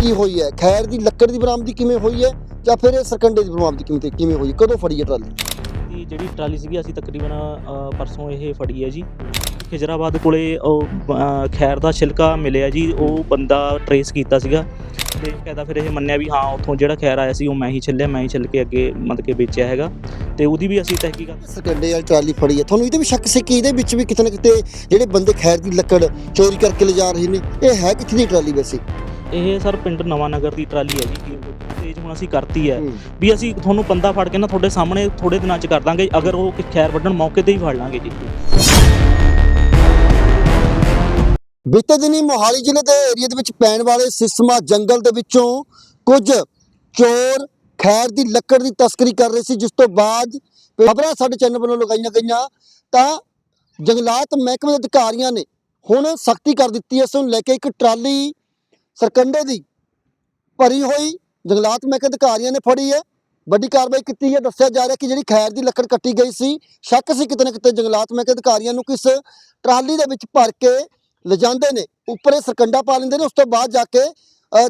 ਕੀ ਹੋਈ ਹੈ? ਖੈਰ ਦੀ ਲੱਕੜ ਦੀ ਬਰਾਮਦੀ ਕਿਵੇਂ ਹੋਈ ਹੈ ਜਾਂ ਫਿਰ ਇਹ ਸਰਕੰਡੇ ਦੀ ਬਰਾਮਦੀ ਕਿਵੇਂ ਕਿਵੇਂ ਹੋਈ? ਕਦੋਂ ਫੜੀ ਹੈ ਟਰਾਲੀ? ਦੀ ਜਿਹੜੀ ਟਰਾਲੀ ਸੀਗੀ ਅਸੀਂ ਤਕਰੀਬਨ ਪਰਸੋਂ ਇਹ ਫੜੀ ਹੈ ਜੀ। ਖਿਜਰਾਬਾਦ ਕੋਲੇ ਉਹ ਖੈਰ ਦਾ ਛਿਲਕਾ ਮਿਲਿਆ ਜੀ। ਉਹ ਬੰਦਾ ਟਰੇਸ ਕੀਤਾ ਸੀਗਾ। ਤੇ ਕਹਿੰਦਾ ਫਿਰ ਇਹ ਮੰਨਿਆ ਵੀ ਹਾਂ ਉੱਥੋਂ ਜਿਹੜਾ ਖੈਰ ਆਇਆ ਸੀ ਉਹ ਮੈਂ ਹੀ ਛਿੱਲਿਆ ਮੈਂ ਹੀ ਛਿੱਲ ਕੇ ਅੱਗੇ ਮਤਲਬ ਕਿ ਵੇਚਿਆ ਹੈਗਾ। ਤੇ ਉਹਦੀ ਵੀ ਅਸੀਂ ਤਹਿਕੀਕਾਤ ਸਰਕੰਡੇ ਵਾਲੀ ਟਰਾਲੀ ਫੜੀ ਹੈ। ਤੁਹਾਨੂੰ ਇਹਦੇ ਵੀ ਸ਼ੱਕ ਸੀ ਕਿ ਇਹਦੇ ਵਿੱਚ ਵੀ ਕਿਤੇ ਨਾ ਕਿਤੇ ਜਿਹੜੇ ਬੰਦੇ ਖੈਰ ਦੀ ਲੱਕੜ ਚੋਰੀ ਕਰਕੇ ਲਿਜਾ ਰਹੇ ਨੇ? ਇਹ ਹੈ ਕਿੱਥੇ ਦੀ ਟਰਾਲੀ ਵੈਸੇ? ਇਹ ਸਰ ਪਿੰਡ ਨਵਾਂ ਨਗਰ ਦੀ ਟਰਾਲੀ ਹੈ ਜੀ ਤੇਜ ਹੁਣ ਅਸੀਂ ਕਰਤੀ ਹੈ। ਵੀ ਅਸੀਂ ਤੁਹਾਨੂੰ ਬੰਦਾ ਫੜ ਕੇ ਨਾ ਤੁਹਾਡੇ ਸਾਹਮਣੇ ਥੋੜੇ ਦਿਨਾਂ ਚ ਕਰ ਦਾਂਗੇ ਅਗਰ ਉਹ ਖੈਰ ਵੱਢਣ ਮੌਕੇ ਤੇ ਹੀ ਫੜ ਲਾਂਗੇ ਜੀ। ਬੀਤੇ ਦਿਨੀ ਮੋਹਾਲੀ ਜ਼ਿਲ੍ਹੇ ਦੇ ਏਰੀਆ ਦੇ ਵਿੱਚ ਪੈਣ ਵਾਲੇ ਸਿਸਮਾ ਜੰਗਲ ਦੇ ਵਿੱਚੋਂ ਕੁਝ ਚੋਰ ਖੈਰ ਦੀ ਲੱਕੜ ਦੀ ਤਸਕਰੀ ਕਰ ਰਹੇ ਸੀ ਜਿਸ ਤੋਂ ਬਾਅਦ ਖਬਰਾਂ ਸਾਡੇ ਚੈਨਲ ਵੱਲੋਂ ਲਗਾਈਆਂ ਗਈਆਂ ਤਾਂ ਜੰਗਲਾਤ ਮਹਿਕਮੇ ਦੇ ਅਧਿਕਾਰੀਆਂ ਨੇ ਹੁਣ ਸਖਤੀ ਕਰ ਦਿੱਤੀ ਹੈ। ਇਸ ਨੂੰ ਲੈ ਕੇ ਇੱਕ ਟਰਾਲੀ ਸਰਕੰਡੇ ਦੀ ਭਰੀ ਹੋਈ ਜੰਗਲਾਤ ਮਹਿਕਮੇ ਅਧਿਕਾਰੀਆਂ ਨੇ ਫੜੀ ਹੈ। ਵੱਡੀ ਕਾਰਵਾਈ ਕੀਤੀ ਹੈ। ਦੱਸਿਆ ਜਾ ਰਿਹਾ ਕਿ ਜਿਹੜੀ ਖੈਰ ਦੀ ਲੱਕੜ ਕੱਟੀ ਗਈ ਸੀ, ਸ਼ੱਕ ਸੀ ਕਿਤੇ ਨਾ ਕਿਤੇ ਜੰਗਲਾਤ ਮਹਿਕਮੇ ਅਧਿਕਾਰੀਆਂ ਨੂੰ ਕਿਸ ਟਰਾਲੀ ਦੇ ਵਿੱਚ ਭਰ ਕੇ ਲਿਜਾਂਦੇ ਨੇ। ਉੱਪਰੇ ਸਰਕੰਡਾ ਪਾ ਲੈਂਦੇ ਨੇ, ਉਸ ਤੋਂ ਬਾਅਦ ਜਾ ਕੇ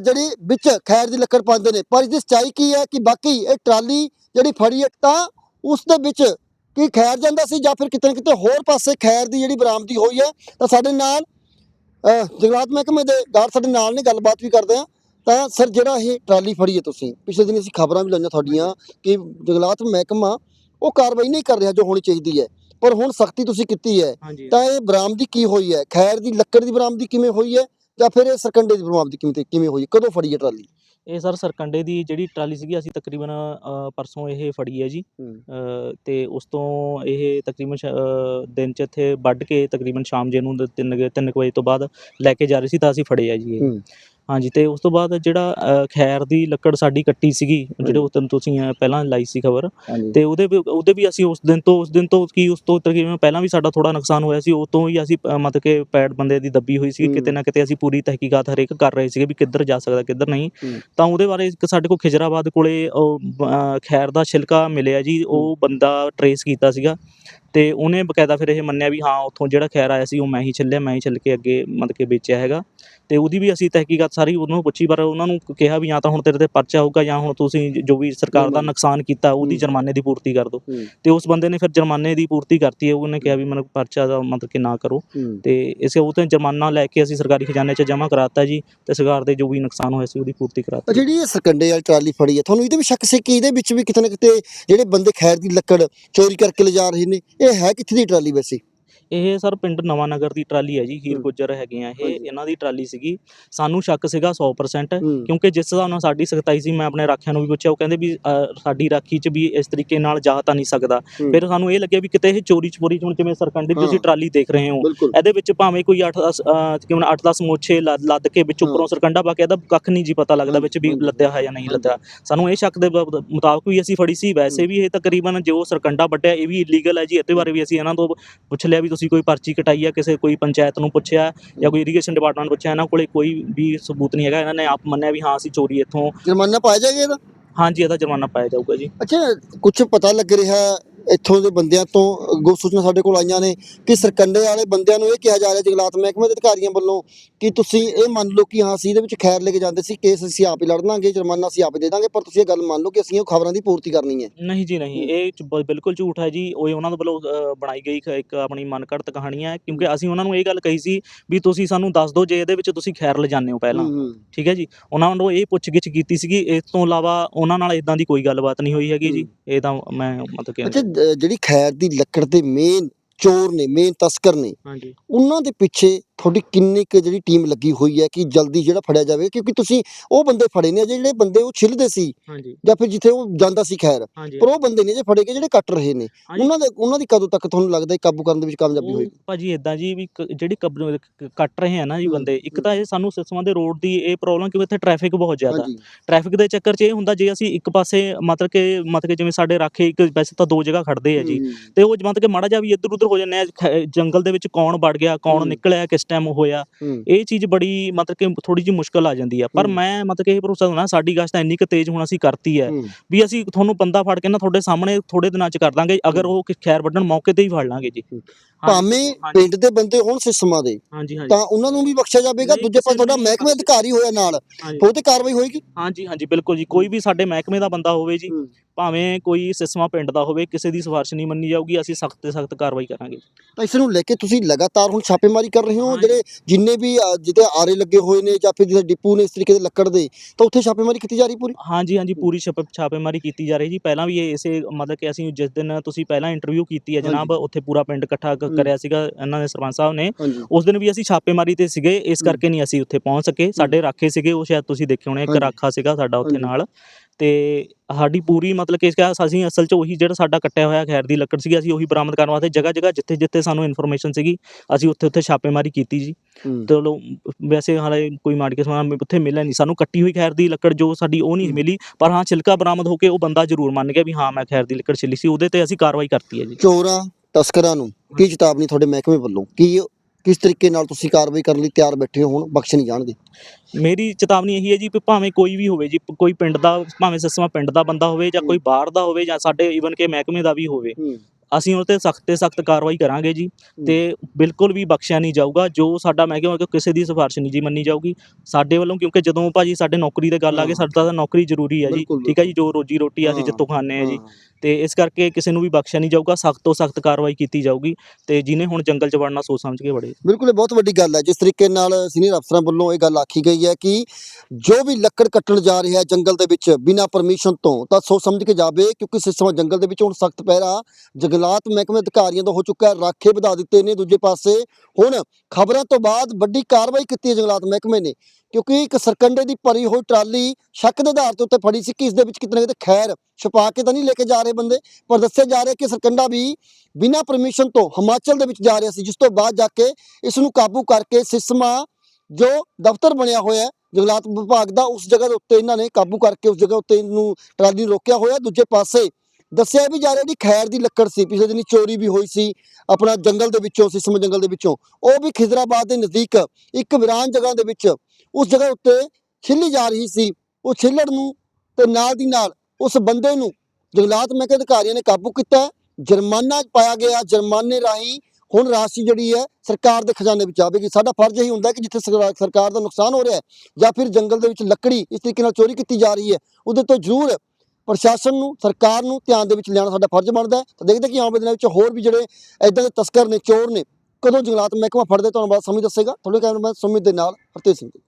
ਜਿਹੜੀ ਵਿੱਚ ਖੈਰ ਦੀ ਲੱਕੜ ਪਾਉਂਦੇ ਨੇ। ਪਰ ਇਸ ਦੀ ਸੱਚਾਈ ਕੀ ਹੈ ਕਿ ਬਾਕੀ ਇਹ ਟਰਾਲੀ ਜਿਹੜੀ ਫੜੀ ਹੈ ਤਾਂ ਉਸ ਦੇ ਵਿੱਚ ਕੀ ਖੈਰ ਜਾਂਦਾ ਸੀ ਜਾਂ ਫਿਰ ਕਿਤੇ ਨਾ ਕਿਤੇ ਹੋਰ ਪਾਸੇ ਖੈਰ ਦੀ ਜਿਹੜੀ ਬਰਾਮਦੀ ਹੋਈ ਹੈ, ਤਾਂ ਸਾਡੇ ਨਾਲ ਜੰਗਲਾਤ ਮਹਿਕਮੇ ਦੇ ਗਾਰਡ ਸਾਡੇ ਨਾਲ ਨੇ ਗੱਲਬਾਤ ਵੀ ਕਰਦੇ ਆ ਤਾਂ ਸਰ ਜਿਹੜਾ ਇਹ ਟਰਾਲੀ ਫੜੀ ਹੈ ਤੁਸੀਂ ਪਿਛਲੇ ਦਿਨ ਅਸੀਂ ਖਬਰਾਂ ਵੀ ਲਈਆਂ ਤੁਹਾਡੀਆਂ ਕਿ ਜੰਗਲਾਤ ਮਹਿਕਮਾ ਉਹ ਕਾਰਵਾਈ ਨਹੀਂ ਕਰ ਰਿਹਾ ਜੋ ਹੋਣੀ ਚਾਹੀਦੀ ਹੈ ਪਰ ਹੁਣ ਸਖਤੀ ਤੁਸੀਂ ਕੀਤੀ ਹੈ। ਤਾਂ ਇਹ ਬਰਾਮਦੀ ਕੀ ਹੋਈ ਹੈ? ਖੈਰ ਦੀ ਲੱਕੜ ਦੀ ਬਰਾਮਦੀ ਕਿਵੇਂ ਹੋਈ ਹੈ? ਜਾਂ ਫਿਰ ਇਹ ਸਰਕੰਡੇ ਦੀ ਬਰਾਮਦੀ ਕਿਵੇਂ ਕਿਵੇਂ ਹੋਈ? ਕਦੋਂ ਫੜੀ ਹੈ ਟਰਾਲੀ? ਇਹ ਸਰ ਸਰਕੰਡੇ ਦੀ ਜਿਹੜੀ ਟਰਾਲੀ ਸੀਗੀ ਅਸੀਂ ਤਕਰੀਬਨ ਅ, ਪਰਸੋਂ ਇਹ ਫੜੀ ਹੈ ਜੀ। ਅ, ਤੇ ਉਸ ਤੋਂ ਇਹ ਤਕਰੀਬਨ ਸ਼- ਅ, ਦਿਨ ਚ ਇੱਥੇ ਵੱਢ ਕੇ ਤਕਰੀਬਨ ਸ਼ਾਮ ਜੇ ਨੂੰ 3 ਤਿੰਨ ਕੁ ਵਜੇ ਤੋਂ ਬਾਅਦ ਲੈ ਕੇ ਜਾ ਰਹੇ ਸੀ ਤਾਂ ਅਸੀਂ ਫੜੇ ਆ ਜੀ ਇਹ। ਹੂੰ। ਹਾਂਜੀ ਤੇ ਉਸ ਤੋਂ ਬਾਅਦ ਜਿਹੜਾ ਅ, ਖੈਰ ਦੀ ਲੱਕੜ ਸਾਡੀ ਕੱਟੀ ਸੀਗੀ ਜਿਹੜੇ ਉਸ ਦਿਨ ਤੁਸੀਂ ਅ, ਪਹਿਲਾਂ ਲਾਈ ਸੀ ਖਬਰ ਤੇ ਉਹਦੇ ਵੀ ਉਹਦੇ ਵੀ ਅਸੀਂ ਉਸ ਦਿਨ ਤੋਂ ਉਸ ਦਿਨ ਤੋਂ ਕੀ ਉਸ ਤੋਂ ਤਕਰੀਬਨ ਪਹਿਲਾਂ ਵੀ ਸਾਡਾ ਥੋੜਾ ਨੁਕਸਾਨ ਹੋਇਆ ਸੀ ਉਹ ਤੋਂ ਹੀ ਅਸੀਂ ਅ, ਮਤਲਬ ਕਿ ਪੈਡ ਬੰਦੇ ਦੀ ਦੱਬੀ ਹੋਈ ਸੀ ਹੂੰ। ਕਿਤੇ ਨਾ ਕਿਤੇ ਅਸੀਂ ਪੂਰੀ ਤਹਿਕੀਕਾਤ ਹਰੇਕ ਕਰ ਰਹੇ ਸੀਗੇ ਵੀ ਕਿੱਧਰ ਜਾ ਸਕਦਾ ਕਿੱਧਰ ਨਹੀਂ ਹੂੰ। ਤਾਂ ਉਹਦੇ ਬਾਰੇ ਇੱਕ ਸਾਡੇ ਕੋਲ ਖਿਜਰਾਬਾਦ ਕੋਲੇ ਉਹ ਅ, ਖੈਰ ਦਾ ਛਿਲਕਾ ਮਿਲਿਆ ਜੀ ਉਹ ਬੰਦਾ ਟਰੇਸ ਕੀਤਾ ਸੀਗਾ ਤੇ ਉਹਨੇ ਬਕਾਇਦਾ ਫਿਰ ਇਹ ਮੰਨਿਆ ਵੀ ਹਾਂ ਉੱਥੋਂ ਜਿਹੜਾ ਖੈਰ ਆਇਆ ਸੀ ਉਹ ਮੈਂ ਹੀ ਛਿੱਲਿਆ ਮੈਂ ਹੀ ਛਿੱਲ ਕੇ ਅੱਗੇ ਮਤਲਬ ਕਿ ਵੇਚਿਆ ਹੈਗਾ ਤੇ ਉਹਦੀ ਵੀ ਅਸੀਂ ਤਹਿਕੀਕਾਤ ਸਾਰੀ ਉਹਨੂੰ ਪੁੱਛੀ ਪਰ ਉਹਨਾਂ ਨੂੰ ਕਿਹਾ ਵੀ ਜਾਂ ਤਾਂ ਹੁਣ ਤੇਰੇ ਤੇ ਪਰਚਾ ਹੋਊਗਾ ਜਾਂ ਹੁਣ ਤੁਸੀਂ ਜੋ ਵੀ ਸਰਕਾਰ ਦਾ। ਨੁਕਸਾਨ ਕੀਤਾ ਉਹਦੀ। ਜੁਰਮਾਨੇ ਦੀ ਪੂਰਤੀ ਕਰ ਦਿਓ। ਤੇ ਉਸ ਬੰਦੇ ਨੇ ਫਿਰ ਜੁਰਮਾਨੇ ਦੀ ਪੂਰਤੀ ਕਰਤੀ ਉਹਨੇ ਕਿਹਾ ਵੀ ਮੈਨੂੰ ਪਰਚਾ ਦਾ ਮਤਲਬ ਕਿ ਨਾ ਕਰੋ ਤੇ ਇਸੇ ਉਹ ਤੇ ਜੁਰਮਾਨਾ ਲੈ ਕੇ ਅਸੀਂ ਸਰਕਾਰੀ ਖਜ਼ਾਨੇ 'ਚ ਜਮ੍ਹਾਂ ਕਰਾਤਾ ਜੀ ਤੇ ਸਰਕਾਰ ਦੇ ਜੋ ਵੀ ਨੁਕਸਾਨ ਹੋਇਆ ਸੀ ਉਹਦੀ ਪੂਰਤੀ ਤਾਂ ਕਰਾਤੀ ਜਿਹੜੀ ਇਹ ਸਰਕੰਡੇ ਵਾਲੀ ਟਰਾਲੀ ਫੜੀ ਹੈ ਤੁਹਾਨੂੰ ਇਹਦੇ ਵੀ ਸ਼ੱਕ ਸੀ ਕਿ ਇਹਦੇ ਵਿੱਚ ਵੀ ਕਿਤੇ ਨਾ ਕਿਤੇ ਜਿਹੜੇ ਬੰਦੇ ਖੈਰ ਦੀ ਲੱਕੜ ਚੋਰੀ ਕਰਕੇ ਲਿਜਾ ਰਹੇ ਨੇ ਇਹ ਹੈ ਕਿੱਥੇ ਦੀ ਟਰਾਲੀ ਵੈਸੇ ਇਹ ਸਰ ਪਿੰਡ ਨਵਾਂ ਨਗਰ ਦੀ ਟਰਾਲੀ ਹੈ ਜੀ ਹੀਰ ਹੂੰ। ਗੁੱਜਰ ਹੈਗੇ ਆ ਇਹ। ਇਹਨਾਂ ਦੀ ਟਰਾਲੀ ਸੀਗੀ ਸਾਨੂੰ ਸ਼ੱਕ ਸੀਗਾ 100% ਹੂੰ। ਕਿਉਂਕਿ ਜਿਸ ਹਿਸਾਬ ਨਾਲ ਸਾਡੀ ਸਖਤਾਈ ਸੀ ਮੈਂ ਆਪਣੇ ਰਾਖਿਆਂ ਨੂੰ ਵੀ ਪੁੱਛਿਆ ਉਹ ਕਹਿੰਦੇ ਵੀ ਅ, ਸਾਡੀ ਰਾਖੀ 'ਚ ਵੀ ਇਸ ਤਰੀਕੇ ਨਾਲ ਜਾ ਤਾਂ ਨਹੀਂ ਸਕਦਾ ਹੂੰ। ਫਿਰ ਸਾਨੂੰ ਇਹ ਲੱਗਿਆ ਵੀ ਕਿਤੇ ਇਹ ਚੋਰੀ ਚਪੋਰੀ ਹੁਣ ਜਿਵੇਂ ਸਰਕੰਡੀ ਤੁਸੀਂ ਹਾਂ। ਟਰਾਲੀ ਦੇਖ ਰਹੇ ਹੋ ਇਹਦੇ ਵਿੱਚ ਭਾਵੇਂ ਕੋਈ 8 10 ਕਿਵੇਂ 8 10 ਮੋਛੇ ਲੱਦ ਲੱਦ ਕੇ ਵਿੱਚ ਹਾਂ। ਉੱਪਰੋਂ ਸਰਕੰਡਾ ਪਾ ਕੇ ਇਹਦਾ ਕੱਖ ਨਹੀਂ ਜੀ ਪਤਾ ਲੱਗਦਾ ਵਿੱਚ ਵੀ ਹਾਂਜੀ। ਲੱਦਿਆ ਹੋਇਆ ਜਾਂ ਨਹੀਂ। ਲੱਦਿਆ ਸਾਨੂੰ ਇਹ ਸ਼ੱਕ ਦੇ ਬ- ਮੁਤਾਬਕ ਵੀ ਅਸੀਂ ਫੜੀ ਸੀ ਵੈਸੇ ਵੀ ਇਹ ਤਕਰੀਬਨ ਜੋ ਸਰਕੰਡਾ ਵੱਟਿਆ ਇਹ ਵੀ ਇਲੀਗਲ ਹੈ ਜੀ ਇਹਦੇ ਬਾਰੇ ਵੀ ਅਸੀਂ ਇਹਨਾਂ ਤੋਂ ਪੁੱਛ ਲਿਆ ਵੀ ਤੁਸੀਂ ਕੋਈ ਪਰਚੀ ਕਟਾਈ ਹੈ ਕਿਸੇ ਕੋਈ ਪੰਚਾਇਤ ਨੂੰ ਪੁੱਛਿਆ ਜਾਂ ਕੋਈ ਇਰੀਗੇਸ਼ਨ ਡਿਪਾਰਟਮੈਂਟ ਪੁੱਛਿਆ ਇਹਨਾਂ ਕੋਲੇ ਕੋਈ ਵੀ ਸਬੂਤ ਨਹੀਂ ਹੈਗਾ ਇਹਨਾਂ ਨੇ ਆਪ ਮੰਨਿਆ ਵੀ ਹਾਂ ਅਸੀਂ ਚੋਰੀ ਇੱਥੋਂ ਜੁਰਮਾਨਾ ਪਾਇਆ ਜਾਏਗਾ ਇਹਦਾ? ਹਾਂਜੀ ਇਹਦਾ ਜੁਰਮਾਨਾ ਪਾਇਆ ਜਾਊਗਾ ਜੀ। ਅੱਛਾ ਕੁਝ ਪਤਾ ਲੱਗ ਰਿਹਾ ਇੱਥੋਂ ਦੇ ਬੰਦਿਆਂ ਤੋਂ ਗੋ ਸੂਚਨਾ ਸਾਡੇ ਕੋਲ ਆਈਆਂ ਨੇ ਕਿ ਸਰਕੰਡੇ ਵਾਲੇ ਬੰਦਿਆਂ ਨੂੰ ਇਹ ਕਿਹਾ ਜਾ ਰਿਹਾ ਜੰਗਲਾਤ ਮਹਿਕਮੇ ਦੇ ਅਧਿਕਾਰੀਆਂ ਵੱਲੋਂ ਕਿ ਤੁਸੀਂ ਇਹ ਮੰਨ ਲਓ ਕਿ ਹਾਂ ਅਸੀਂ ਇਹਦੇ ਵਿੱਚ ਖੈਰ ਲੈ ਕੇ ਜਾਂਦੇ ਸੀ ਕੇਸ ਅਸੀਂ ਆਪ ਹੀ ਲੜ ਲਾਂਗੇ ਜੁਰਮਾਨਾ ਅਸੀਂ ਆਪ ਹੀ ਦੇ ਦਾਂਗੇ ਪਰ ਤੁਸੀਂ ਇਹ ਗੱਲ ਮੰਨ ਲਓ ਕਿ ਅਸੀਂ ਉਹ ਖਬਰਾਂ ਦੀ ਪੂਰਤੀ ਕਰਨੀ ਹੈ। ਨਹੀਂ ਜੀ ਨਹੀਂ। ਇਹ ਚ- ਬ- ਬਿਲਕੁਲ ਝੂਠ ਹੈ ਜੀ। ਉਹ ਉਹਨਾਂ ਦੇ ਵੱਲੋਂ ਅ, ਬਣਾਈ ਗਈ ਇੱਕ- ਇੱਕ ਆਪਣੀ ਮਨਕੜਤ ਕਹਾਣੀ ਹੈ ਕਿਉਂਕਿ ਅਸੀਂ ਉਹਨਾਂ ਨੂੰ ਇਹ ਗੱਲ ਕਹੀ ਸੀ ਵੀ ਤੁਸੀਂ ਸਾਨੂੰ ਦੱਸ ਦਿਓ ਜੇ ਇਹਦੇ ਵਿੱਚ ਤੁਸੀਂ ਖੈਰ ਲਿਜਾਣੇ ਹੋ ਪਹਿਲਾਂ। ਹੂੰ, ਹੂੰ। ਠੀਕ ਹੈ ਜੀ? ਉਹਨਾਂ ਨੂੰ ਇਹ ਪੁੱਛਗਿੱਛ ਕੀਤੀ ਸੀਗੀ। ਇਸ ਤੋਂ ਇਲਾਵਾ ਉਹਨਾਂ ਨਾਲ ਇਦਾਂ ਦੀ ਕੋਈ ਗੱਲਬਾਤ ਨਹੀਂ ਹੋਈ ਹੈਗੀ ਜੀ। ਇਹ ਤਾਂ ਮੈਂ ਮਤਲਬ ਕਿ ਅੱਛਾ ਜਿਹੜੀ ਖੈਰ ਦੀ ਲੱਕੜ ਦੇ ਮੇਨ ਚੋਰ ਨੇ ਮੇਨ ਤਸਕਰ ਨੇ ਹਾਂਜੀ। ਉਹਨਾਂ ਦੇ ਪਿੱਛੇ ਤੁਹਾਡੀ ਕਿੰਨੀ ਕੁ ਜਿਹੜੀ ਟੀਮ ਲੱਗੀ ਹੋਈ ਹੈ ਕਿ ਜਲਦੀ ਜਿਹੜਾ ਫੜਿਆ ਜਾਵੇ ਕਿਉਂਕਿ ਤੁਸੀਂ ਉਹ ਬੰਦੇ ਫੜੇ ਨੇ ਅਜੇ ਜਿਹੜੇ ਬੰਦੇ ਉਹ ਛਿੱਲਦੇ ਸੀ ਹਾਂਜੀ। ਜਾਂ ਫਿਰ ਜਿੱਥੇ ਉਹ ਜਾਂਦਾ ਸੀ ਖੈਰ। ਹਾਂਜੀ। ਪਰ ਉਹ ਬੰਦੇ ਨੇ ਜੇ ਫੜੇ ਗਏ ਜਿਹੜੇ ਕੱਟ ਰਹੇ ਨੇ ਹਾਂਜੀ। ਉਹਨਾਂ ਦੇ ਉਹਨਾਂ ਦੀ ਕਦੋਂ ਤੱਕ ਤੁਹਾਨੂੰ ਲੱਗਦਾ ਹੈ ਕਾਬੂ ਕਰਨ ਦੇ ਵਿੱਚ ਕਾਮਯਾਬੀ ਉਹ ਹੋਏਗੀ ਭਾਜੀ ਇਦਾਂ ਜੀ ਵੀ ਕ- ਜਿਹੜੀ ਕਬ- ਕ- ਕੱਟ ਰਹੇ ਆ ਨਾ ਜੀ ਬੰਦੇ ਇੱਕ ਤਾਂ ਇਹ ਸਾਨੂੰ ਸਿਸਮਾਂ ਦੇ ਰੋਡ ਦੀ ਇਹ ਪ੍ਰੋਬਲਮ ਕਿ ਇੱਥੇ ਟ੍ਰੈਫਿਕ ਬਹੁਤ ਜ਼ਿਆਦਾ। ਹਾਂਜੀ। ਟ੍ਰੈਫਿਕ ਦੇ ਚੱਕਰ 'ਚ ਇਹ ਹੁੰਦਾ ਜੇ ਅਸੀਂ ਇੱਕ ਪਾਸੇ ਮਤਲਬ ਕਿ ਮਤਲਬ ਕਿ ਜਿਵੇਂ ਸਾਡੇ ਰਾਖੇ ਇੱਕ ਵੈਸੇ ਤਾਂ ਦੋ ਜਗ੍ਹਾ ਖੜਦੇ ਆ ਜੀ ਤੇ ਉਹ ਮਤਲਬ ਕਿ ਮਾੜਾ ਜਿਹਾ ਵੀ ਇੱਧਰ ਉੱਧਰ ਹੋ ਜਾਂਦੇ ਆ ਖ- ਜੰਗਲ ਦੇ ਵਿੱਚ ਕੌਣ ਵੜ ਗਿਆ ਕੌਣ। ਨਿਕਲਿਆ ਕਿਸ ਟਾਈਮ ਹੋਇਆ। ਇਹ ਚੀਜ਼ ਬੜੀ ਮਤਲਬ ਕਿ ਥੋੜੀ ਜਿਹੀ ਮੁਸ਼ਕਲ ਆ ਜਾਂਦੀ ਆ। ਪਰ। ਮੈਂ ਮਤਲਬ ਕਿ ਇਹ ਭਰੋਸਾ ਦਿੰਦਾ ਸਾਡੀ ਗਸ਼ਤ ਇੰਨੀ ਕੁ ਤੇਜ਼ ਹੁਣ ਅਸੀਂ ਕਰਤੀ ਹੈ ਵੀ ਅਸੀਂ ਤੁਹਾਨੂੰ ਬੰਦਾ ਫੜ ਕੇ ਨਾ ਤੁਹਾਡੇ ਸਾਹਮਣੇ ਥੋੜੇ ਦਿਨਾਂ ਚ ਕਰ ਦਾਂਗੇ ਅਗਰ ਉਹ ਕਿ ਖੈਰ ਵੱਢਣ ਮੌਕੇ ਤੇ ਹੀ ਫੜ ਲਾਂਗੇ ਜੀ। ਭਾਵੇਂ। ਪਿੰਡ ਦੇ ਬੰਦੇ ਹੋਣ ਸਿਸਮਾਂ ਦੇ ਤਾਂ ਉਹਨਾਂ ਨੂੰ ਵੀ ਬਖਸ਼ਿਆ ਜਾਵੇਗਾ ਦੂਜੇ ਪਾਸੇ ਤੁਹਾਡਾ ਮਹਿਕਮੇ ਅਧਿਕਾਰੀ ਹੋਇਆ ਨਾਲ। ਉਹ ਤੇ ਕਾਰਵਾਈ ਹੋਏਗੀ। ਹਾਂਜੀ ਹਾਂਜੀ ਬਿਲਕੁਲ ਜੀ। ਕੋਈ ਵੀ ਸਾਡੇ ਮਹਿਕਮੇ ਦਾ ਬੰਦਾ ਹੋਵੇ ਜੀ। ਭਾਵੇਂ ਕੋਈ ਸਿਸਮਾ ਪਿੰਡ ਦਾ ਹੋਵੇ ਕਿਸੇ ਦੀ ਸਿਫਾਰਿਸ਼ ਨਹੀਂ ਮੰਨੀ ਜਾਊਗੀ ਅਸੀਂ ਸਖਤ ਤੇ ਸਖਤ ਕਾਰਵਾਈ ਕਰਾਂਗੇ ਤਾਂ ਇਸ ਨੂੰ ਲੈ ਕੇ ਤੁਸੀਂ ਲਗਾਤਾਰ ਹੁਣ ਛਾਪੇਮਾਰੀ ਕਰ ਰਹੇ ਹੋ। ਜਿਹੜੇ ਜਿੰਨੇ ਵੀ ਅ, ਜਿਹਦੇ ਆਰੇ ਲੱਗੇ ਹੋਏ ਨੇ ਜਾਂ ਫਿਰ ਜਿਹਦੇ ਡਿਪੂ ਨੇ ਇਸ ਤਰੀਕੇ ਦੇ ਲੱਕੜ ਦੇ ਤਾਂ ਉੱਥੇ ਛਾਪੇਮਾਰੀ ਕੀਤੀ ਜਾ ਰਹੀ ਪੂਰੀ ਹਾਂਜੀ ਹਾਂਜੀ ਪੂਰੀ ਛਾਪੇ ਛਾਪੇਮਾਰੀ ਕੀਤੀ ਜਾ ਰਹੀ ਜੀ ਪਹਿਲਾਂ ਵੀ ਇਹ ਇਸੇ ਮਤਲਬ ਕਿ ਅਸੀਂ ਜਿਸ ਦਿਨ ਤੁਸੀਂ ਪਹਿਲਾਂ ਇੰਟਰਵਿਊ ਕੀਤੀ ਹੈ ਜਨਾਬ। ਉੱਥੇ ਪੂਰਾ ਪਿੰਡ ਇਕੱਠਾ ਕ- ਹੂੰ। ਕਰਿਆ ਸੀਗਾ ਇਹਨਾਂ ਦੇ ਸਰਪੰਚ ਸਾਹਿਬ ਨੇ ਹਾਂਜੀ ਉਸ ਦਿਨ ਵੀ ਅਸੀਂ ਛਾਪੇਮਾਰੀ ਤੇ ਸੀਗੇ ਇਸ। ਕਰਕੇ ਨਹੀਂ ਅਸੀਂ ਉੱਥੇ ਪਹੁੰਚ ਸਕੇ ਸਾਡੇ ਰਾਖੇ ਸੀਗੇ ਉਹ ਸ਼ਾਇਦ ਤੁਸੀਂ ਦੇਖੇ ਹੋਣੇ ਇੱਕ ਹਾਂਜੀ। ਰਾਖਾ ਸੀਗਾ ਸਾਡਾ ਉੱਥੇ ਹਾਂਜੀ। ਨਾਲ ਤੇ ਸਾਡੀ ਪੂਰੀ ਮਤਲਬ ਕਿ ਕਿਹਾ ਅਸੀਂ ਅਸਲ 'ਚ ਉਹੀ ਜਿਹੜਾ ਸਾਡਾ ਕੱਟਿਆ ਹੋਇਆ ਖੈਰ ਦੀ ਲੱਕੜ ਸੀਗੀ ਅਸੀਂ ਉਹੀ ਬਰਾਮਦ ਕਰਨ ਵਾਸਤੇ ਜਗ੍ਹਾ ਜਗ੍ਹਾ ਜਿੱਥੇ ਜਿੱਥੇ ਸਾਨੂੰ ਇਨਫੋਰਮੇਸ਼ਨ ਸੀਗੀ ਅਸੀਂ ਉੱਥੇ ਉੱਥੇ ਛਾਪੇਮਾਰੀ ਕੀਤੀ ਜੀ। ਹੂੰ। ਚਲੋ ਵੈਸੇ ਹਾਲੇ ਕੋਈ ਮਾਰ ਕੇ ਸਮਾਨ ਉੱਥੇ ਮਿਲਿਆ ਨਹੀਂ। ਸਾਨੂੰ ਕੱਟੀ ਹੋਈ ਖੈਰ ਦੀ ਲੱਕੜ ਜੋ ਸਾਡੀ ਉਹ ਨਹੀਂ। ਮਿਲੀ ਪਰ ਹਾਂ ਛਿਲਕਾ ਬਰਾਮਦ ਹੋ ਕੇ ਉਹ ਬੰਦਾ ਜ਼ਰੂਰ ਮੰਨ ਗਿਆ ਵੀ ਹਾਂ ਮੈਂ ਖੈਰ ਦੀ ਲੱਕੜ ਛਿੱਲੀ ਸੀ ਉਹਦੇ ਤੇ ਅਸੀਂ ਕਾਰਵਾਈ ਕਰਤੀ ਹੈ ਜੀ। ਚੋਰਾਂ ਤਸਕਰਾਂ ਨੂੰ ਕੀ ਚੇਤਾਵਨੀ ਤੁਹਾਡੇ ਮਹਿਕਮੇ ਵੱਲੋਂ? ਕੀ ਕਿਸ ਤਰੀਕੇ ਨਾਲ ਤੁਸੀਂ ਕਾਰਵਾਈ ਕਰਨ ਲਈ ਤਿਆਰ ਬੈਠੇ ਹੋ ਹੁਣ ਬਖਸ਼ ਨਹੀਂ ਜਾਣਗੇ ਮੇਰੀ ਚੇਤਾਵਨੀ ਇਹੀ ਹੈ ਜੀ ਵੀ ਭਾਵੇਂ ਕੋਈ ਵੀ ਹੋਵੇ ਜੀ ਕੋਈ ਪਿੰਡ ਦਾ ਭਾਵੇਂ ਸਿਸਮਾ ਪਿੰਡ ਦਾ ਬੰਦਾ ਹੋਵੇ ਜਾਂ। ਕੋਈ ਬਾਹਰ ਦਾ ਹੋਵੇ ਜਾਂ ਸਾਡੇ ਈਵਨ ਕਿ ਮਹਿਕਮੇ ਦਾ ਵੀ ਹੋਵੇ ਅਸੀਂ ਉਹ ਤੇ ਸਖਤ ਤੇ ਸਖਤ ਕਾਰਵਾਈ ਕਰਾਂਗੇ ਜੀ ਤੇ ਬਿਲਕੁਲ ਵੀ ਬਖਸ਼ਿਆ ਨਹੀਂ ਜਾਊਗਾ ਜੋ ਸਾਡਾ ਮਹਿਕਮਾ ਕਿ ਕਿਸੇ ਦੀ ਸਿਫਾਰਿਸ਼ ਨਹੀਂ ਜੀ ਮੰਨੀ ਜਾਊਗੀ ਸਾਡੇ ਵੱਲੋਂ ਕਿਉਂਕਿ ਜਦੋਂ ਭਾਜੀ ਸਾਡੇ ਨੌਕਰੀ ਤੇ ਗੱਲ ਆ ਗਈ ਹਾਂ। ਸਾਡਾ ਤਾਂ ਨੌਕਰੀ ਜ਼ਰੂਰੀ ਹੈ ਜੀ ਬਿਲਕੁਲ, ਠੀਕ ਹੈ ਜੀ ਜੋ ਰੋਜੀ ਰੋਟੀ ਅਸੀਂ ਹਾਂ। ਜਿੱਤੋਂ ਖਾਂਦੇ ਆ ਜੀ। ਤੇ ਇਸ ਕਰਕੇ ਕਿਸੇ ਨੂੰ ਵੀ ਬਖਸ਼ਿਆ ਨਹੀਂ ਜਾਊਗਾ, ਸਖਤ ਤੋਂ ਸਖਤ ਕਾਰਵਾਈ ਕੀਤੀ ਜਾਊਗੀ ਤੇ ਜਿਹਨੇ ਹੁਣ ਜੰਗਲ 'ਚ ਵੜਨਾ ਸੋਚ ਸਮਝ ਕੇ ਵੜੇ। ਬਿਲਕੁਲ, ਇਹ ਬਹੁਤ ਵੱਡੀ ਗੱਲ ਹੈ। ਜਿਸ ਤਰੀਕੇ ਨਾਲ ਸੀਨੀਅਰ ਅਫਸਰਾਂ ਵੱਲੋਂ ਇਹ ਗੱਲ ਆਖੀ ਗਈ ਹੈ ਕਿ ਜੋ ਵੀ ਲੱਕੜ ਕੱਟਣ ਜਾ ਰਿਹਾ ਹੈ ਜੰਗਲ ਦੇ ਵਿੱਚ ਬਿਨਾਂ ਪਰਮਿਸ਼ਨ ਤੋਂ, ਤਾਂ ਸੋਚ ਸਮਝ ਕੇ ਜਾਵੇ ਕਿਉਂਕਿ ਸਿਸਟਮ ਜੰਗਲ ਦੇ ਵਿੱਚ ਹੁਣ ਸਖਤ ਪਹਿਰਾ ਜੰਗਲਾਤ ਮਹਿਕਮੇ ਅਧਿਕਾਰੀਆਂ ਦਾ ਹੋ ਚੁੱਕਾ ਹੈ। ਰਾਖੇ ਵਧਾ ਦਿੱਤੇ ਨੇ ਦੂਜੇ ਪਾਸੇ। ਹੁਣ ਖਬਰਾਂ ਤੋਂ ਬਾਅਦ ਵੱਡੀ ਕਾਰਵਾਈ ਕੀਤੀ ਹੈ ਜੰਗਲਾਤ ਮਹਿਕਮੇ ਨੇ, ਕਿਉਂਕਿ ਇੱਕ ਸਰਕੰਡੇ ਦੀ ਭਰੀ ਹੋਈ ਟਰਾਲੀ ਸ਼ੱਕ ਦੇ ਆਧਾਰ ਤੇ ਉੱਤੇ ਫੜੀ ਸੀ ਕਿ ਇਸ ਦੇ ਵਿੱਚ ਕਿਤੇ ਨਾ ਕਿਤੇ ਖੈਰ ਛੁਪਾ ਕੇ ਤਾਂ ਨਹੀਂ ਲੈ ਕੇ ਜਾ ਰਹੇ। ਬੰਦੇ, ਪਰ ਦੱਸਿਆ ਜਾ ਰਿਹਾ ਕਿ ਸਰਕੰਡਾ ਵੀ ਬਿਨਾਂ ਪਰਮਿਸ਼ਨ ਤੋਂ ਹਿਮਾਚਲ ਦੇ ਵਿੱਚ ਜਾ ਰਿਹਾ ਸੀ, ਜਿਸ ਤੋਂ ਬਾਅਦ ਜਾ ਕੇ ਇਸ ਨੂੰ ਕਾਬੂ ਕਰਕੇ ਸਿਸਮਾ ਜੋ ਦਫ਼ਤਰ ਬਣਿਆ ਹੋਇਆ ਹੈ, ਜੰਗਲਾਤ ਵਿਭਾਗ ਦਾ, ਉਸ ਜਗ੍ਹਾ ਦੇ ਉੱਤੇ ਇਹਨਾਂ ਨੇ ਕਾਬੂ ਕਰਕੇ ਉਸ ਜਗ੍ਹਾ ਉੱਤੇ ਇਹਨੂੰ ਟਰਾਲੀ ਰੋਕਿਆ ਹੋਇਆ। ਦੂਜੇ ਪਾਸੇ ਦੱਸਿਆ ਵੀ ਜਾ ਰਿਹਾ ਕਿ ਖੈਰ ਦੀ ਲੱਕੜ ਸੀ, ਪਿਛਲੇ ਦਿਨੀ ਚੋਰੀ ਵੀ ਹੋਈ ਸੀ ਆਪਣਾ ਜੰਗਲ ਦੇ ਵਿੱਚੋਂ, ਸਿਸਮ ਜੰਗਲ ਦੇ ਵਿੱਚੋਂ। ਉਹ ਵੀ ਖਿਜ਼ਰਾਬਾਦ ਦੇ ਨਜ਼ਦੀਕ ਇੱਕ ਵਿਰਾਨ ਜਗ੍ਹਾ ਦੇ ਵਿੱਚ ਉਸ ਜਗ੍ਹਾ ਉੱਤੇ ਛਿੱਲੀ ਜਾ ਰਹੀ ਸੀ। ਉਹ ਛਿੱਲੜ ਨੂੰ ਤੇ ਨਾਲ ਦੀ ਨਾਲ ਉਸ ਬੰਦੇ ਨੂੰ ਜੰਗਲਾਤ ਮਹਿਕਮੇ ਅਧਿਕਾਰੀਆਂ ਨੇ ਕਾਬੂ ਕੀਤਾ ਜੁਰਮਾਨਾ ਪਾਇਆ ਗਿਆ ਜੁਰਮਾਨੇ ਰਾਹੀਂ ਹੁਣ ਰਾਸ਼ੀ ਜਿਹੜੀ ਹੈ ਸਰਕਾਰ ਦੇ ਖਜ਼ਾਨੇ ਵਿੱਚ ਆਵੇਗੀ ਸਾਡਾ ਫਰਜ਼ ਇਹੀ ਹੁੰਦਾ ਕਿ ਜਿੱਥੇ ਸਰਕਾਰ- ਦਾ ਨੁਕਸਾਨ ਹੋ ਰਿਹਾ ਹੈ ਜਾਂ ਫਿਰ ਜੰਗਲ ਦੇ ਵਿੱਚ ਲੱਕੜੀ ਇਸ ਤਰੀਕੇ ਨਾਲ ਚੋਰੀ ਕੀਤੀ ਜਾ ਰਹੀ ਹੈ, ਉਹਦੇ ਤੋਂ ਜ਼ਰੂਰ ਪ੍ਰਸ਼ਾਸਨ ਨੂੰ, ਸਰਕਾਰ ਨੂੰ ਧਿਆਨ ਦੇ ਵਿੱਚ ਲਿਆਉਣਾ ਸਾਡਾ ਫਰਜ਼ ਬਣਦਾ ਹੈ। ਤਾਂ ਦੇਖਦੇ ਕਿ ਆਉਣ ਵਾਲੇ ਦਿਨਾਂ ਵਿੱਚ ਹੋਰ ਵੀ ਜਿਹੜੇ ਐਦਾਂ ਦੇ ਤਸਕਰ ਨੇ, ਚੋਰ ਨੇ, ਕਦੋਂ ਜੰਗਲਾਤ ਮਹਿਕਮਾ ਫੜਦੇ, ਤੁਹਾਨੂੰ ਬਾਅਦ ਸਮਝ ਦੱਸੇਗਾ। ਤੁਹਾਡੇ ਕੈਮਰਾਮੈਨ ਸੁਮਿਤ ਦੇ ਨਾਲ ਹਰਤੇਜ ਸਿੰਘ ਜੀ